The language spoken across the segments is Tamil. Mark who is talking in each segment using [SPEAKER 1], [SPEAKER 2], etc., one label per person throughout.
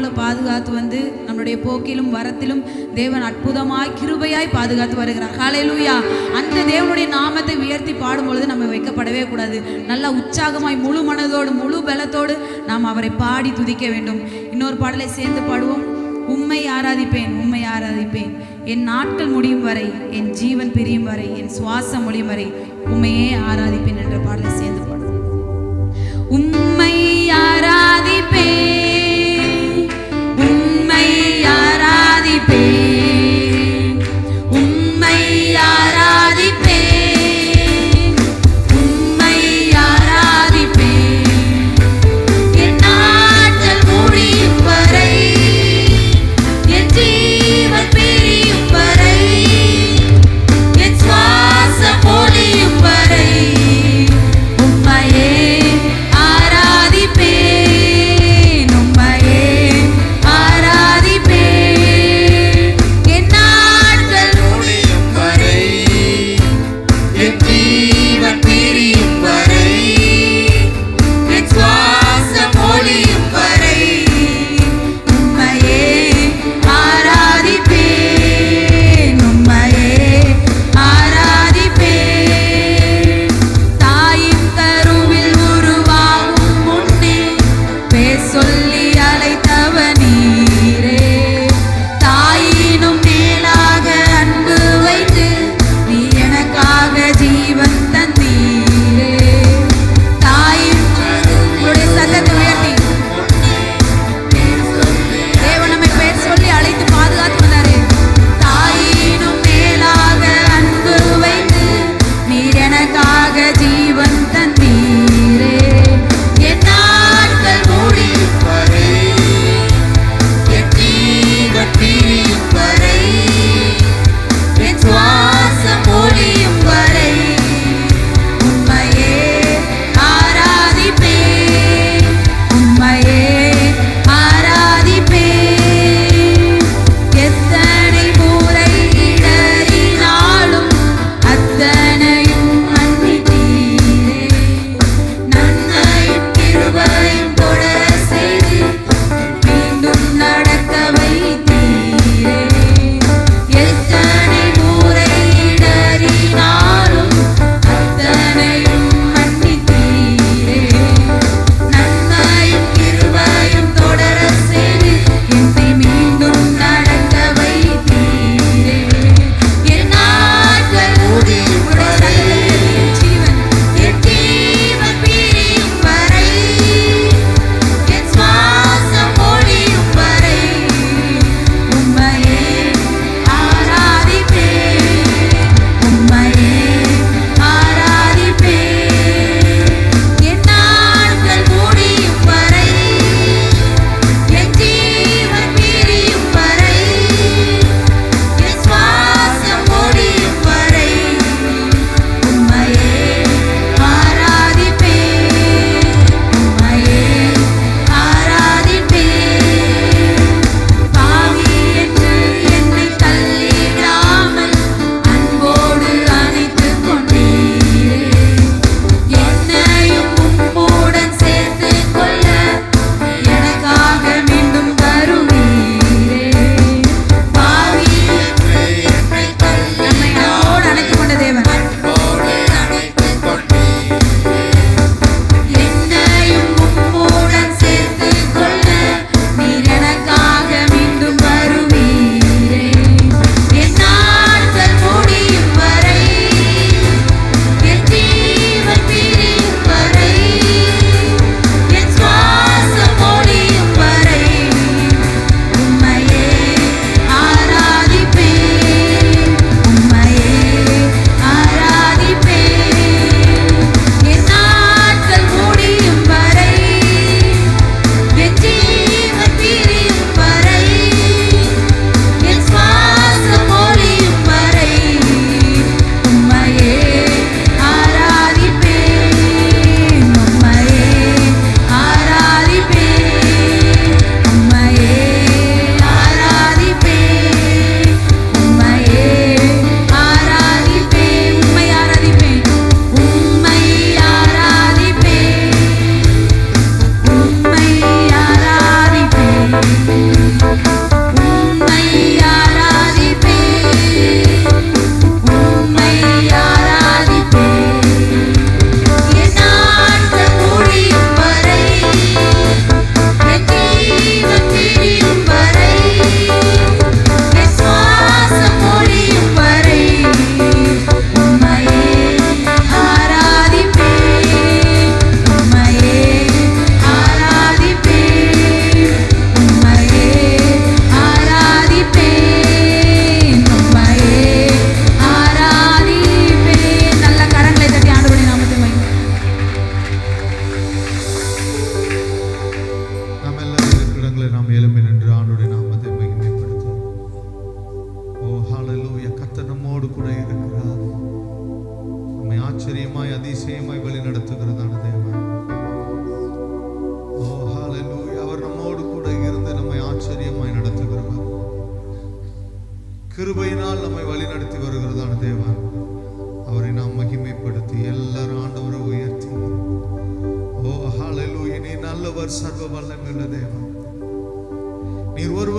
[SPEAKER 1] போல பாதுகாத்து வந்து நம்மளுடைய போக்கிலும் வரத்திலும் தேவன் அற்புதமாய் கிருபையாய் பாதுகாத்து வருகிறார். காலையிலூயா அந்த தேவனுடைய நாமத்தை உயர்த்தி பாடும்பொழுது நம்ம வைக்கப்படவே கூடாது. நல்லா உற்சாகமாய் முழு மனதோடு முழு பலத்தோடு நாம் அவரை பாடி துதிக்க வேண்டும். இன்னொரு பாடலை சேர்ந்து பாடுவோம். உண்மை ஆராதிப்பேன் உண்மை ஆராதிப்பேன். என் நாட்கள் முடியும் வரை என் ஜீவன் பிரியும் வரை என் சுவாசம் முடியும் வரை உண்மையே ஆராதிப்பேன் என்ற பாடலை சேர்ந்து பாடுவோம். உம்மை ஆராதிப்பேன்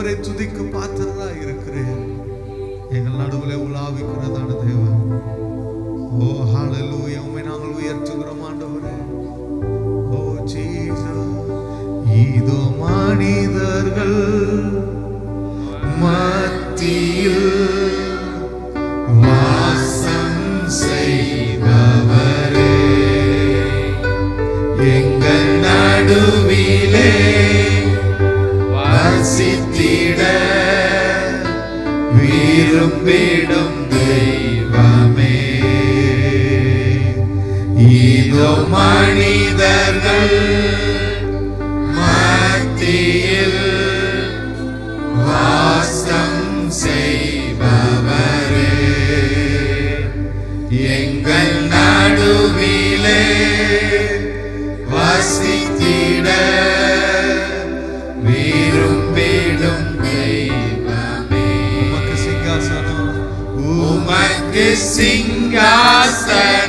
[SPEAKER 2] ஒருவரை துதிக்கும் பாத்திரதா இருக்கிறேன். எங்கள் நடுவில் உலாவிக்கிறதான தேவன். ஓ ஹாலலூயா உண்மை நாங்கள் உயர்த்துகிறோம் ஆண்டவரே. ஓ ஜீசா இதோ மனிதர்கள் மத்தியில் Thursday.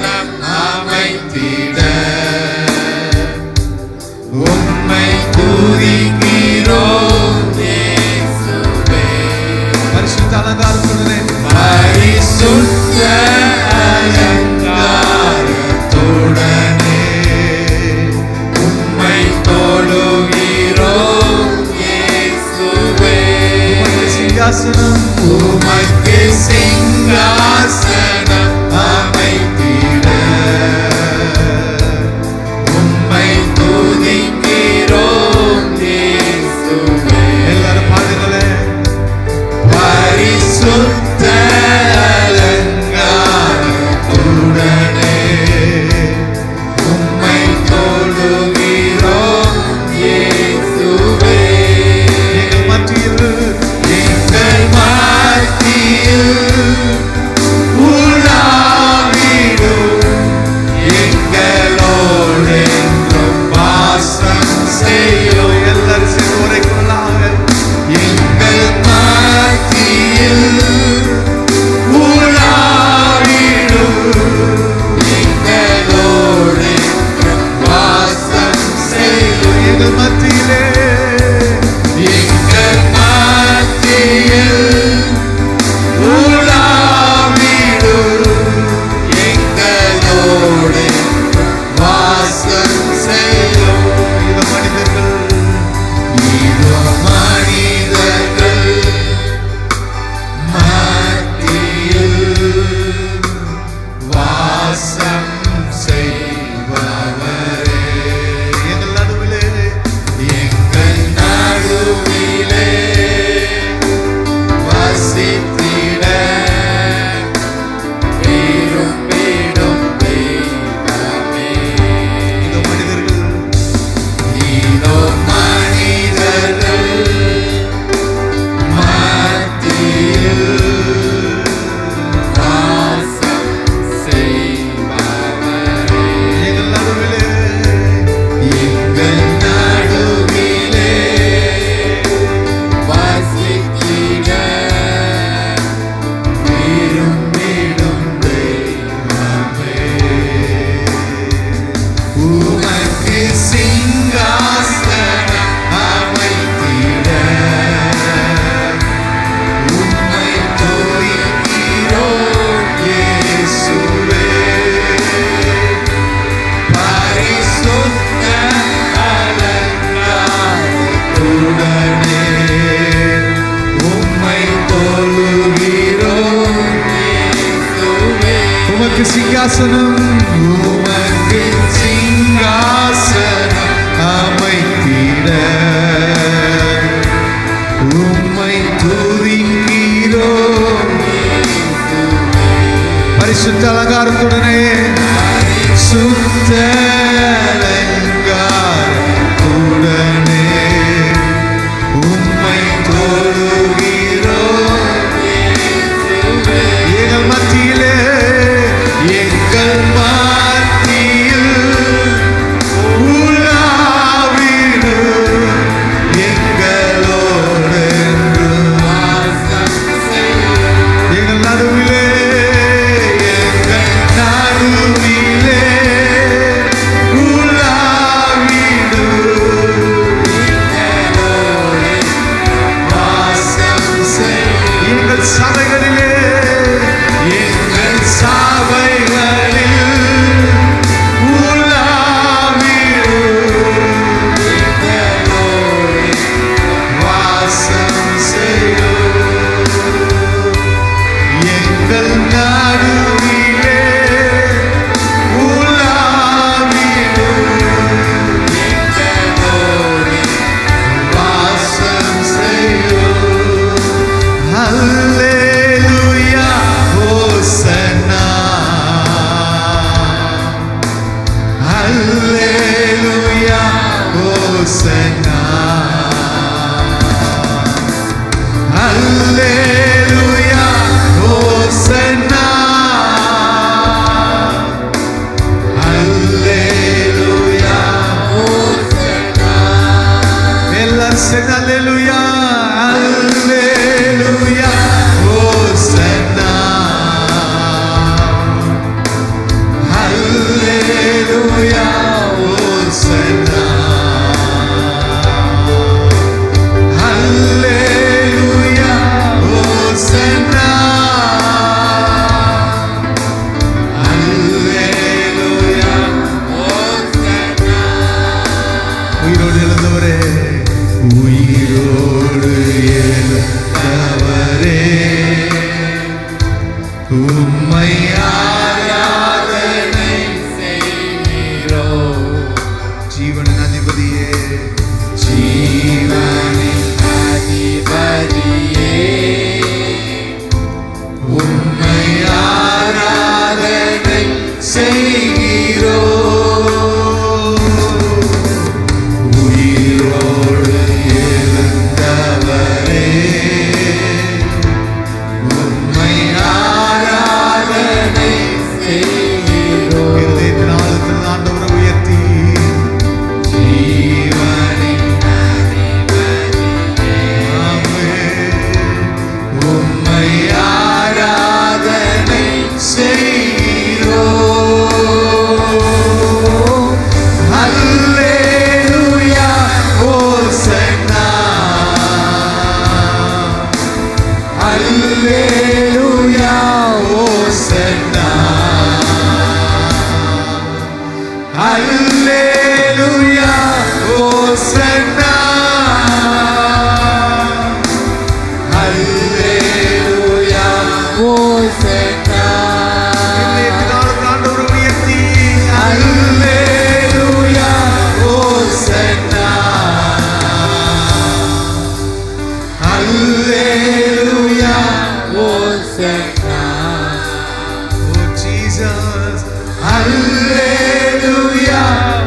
[SPEAKER 3] Jesus, Hallelujah,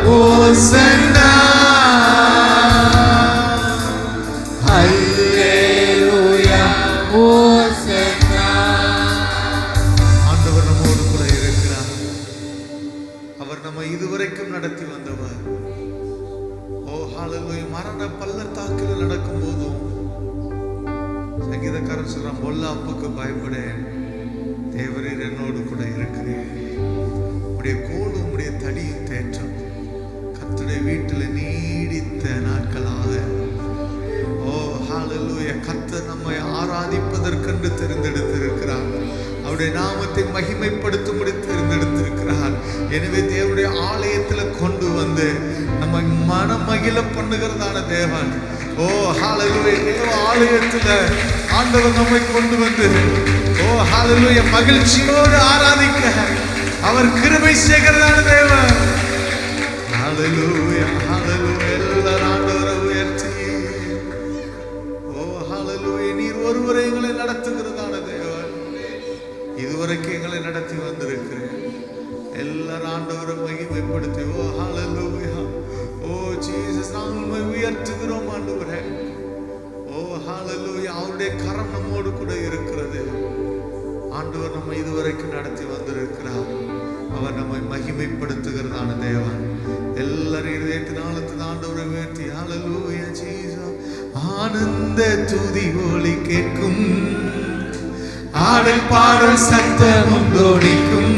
[SPEAKER 3] oh, Hosanna. நாமத்தை மகிமைப்படுத்தும்படி தேர்ந்தெடுத்திருக்கிறார். எனவே தேவனுடைய ஆலயத்தில் கொண்டு வந்து நம்ம மன மகிழ பண்ணுகிறதான தேவன். ஓ ஹalleluya தேவ ஆலயத்தில் ஆண்டவர் நம்மை கொண்டு வந்து ஓ ஹalleluya மகிழ்ச்சியோடு ஆராதிக்க அவர் கிருபை செய்கிறதான தேவன். ஹalleluya ஹalleluya இதுவரைக்கும் நடத்தி வந்திருக்கிறேன். எல்லாரும் ஆண்டவரை மகிமைப்படுத்தி ஓ ஹalleluya ஓ ஜீசஸ் நாங்கள் உயர்த்துகிறோம் ஆண்டவரே. ஓ ஹalleluya அவருடைய கரம் நம்மோடு கூட இருக்கிறது. ஆண்டவர் நம்ம இதுவரைக்கும் நடத்தி வந்திருக்கிறார். அவர் நம்மை மகிமைப்படுத்துகிறதான தேவன். எல்லாரும் இதயத்தின் ஆழத்தின் ஆண்டவரை உயர்த்தி. ஹalleluya ஜீசஸ் ஆனந்த துதி ஒளி கேட்கும். ஆடல் பாடல் சத்தமும் தோணிக்கும்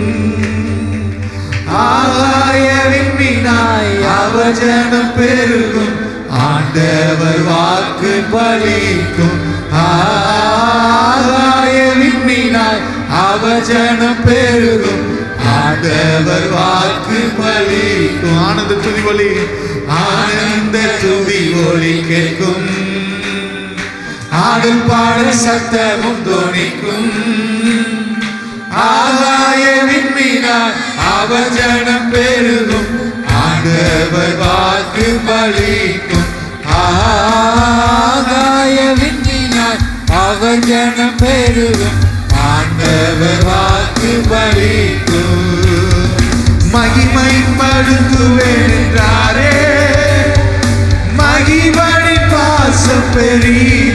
[SPEAKER 3] ஆகாய விண்மீனாய் அவஜனம் பெருகும். ஆண்டவர் வாக்கு பலிக்கும். ஆகாய விண்மீனாய் அவஜனம் பெருகும். ஆண்டவர் வாக்கு பலிக்கும். ஆனந்த துதி ஒலி ஆனந்த துதி ஒலி கேட்கும். காதல் பாடல் சத்தமும் துணிக்கும். ஆகாய விண்மீனாய் அவஜனம் பெருகும். ஆண்டவர் வாக்கு பலிக்கும்
[SPEAKER 2] ஆகாய விண்ணினாய் அவர் ஜனம் பெருகும்.
[SPEAKER 3] ஆண்டவர் வாக்கு பலிக்கும் மகிமைப்படுத்துவேன் என்றாரே மகிமணி பாசம் பெரிய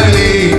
[SPEAKER 3] Galilee.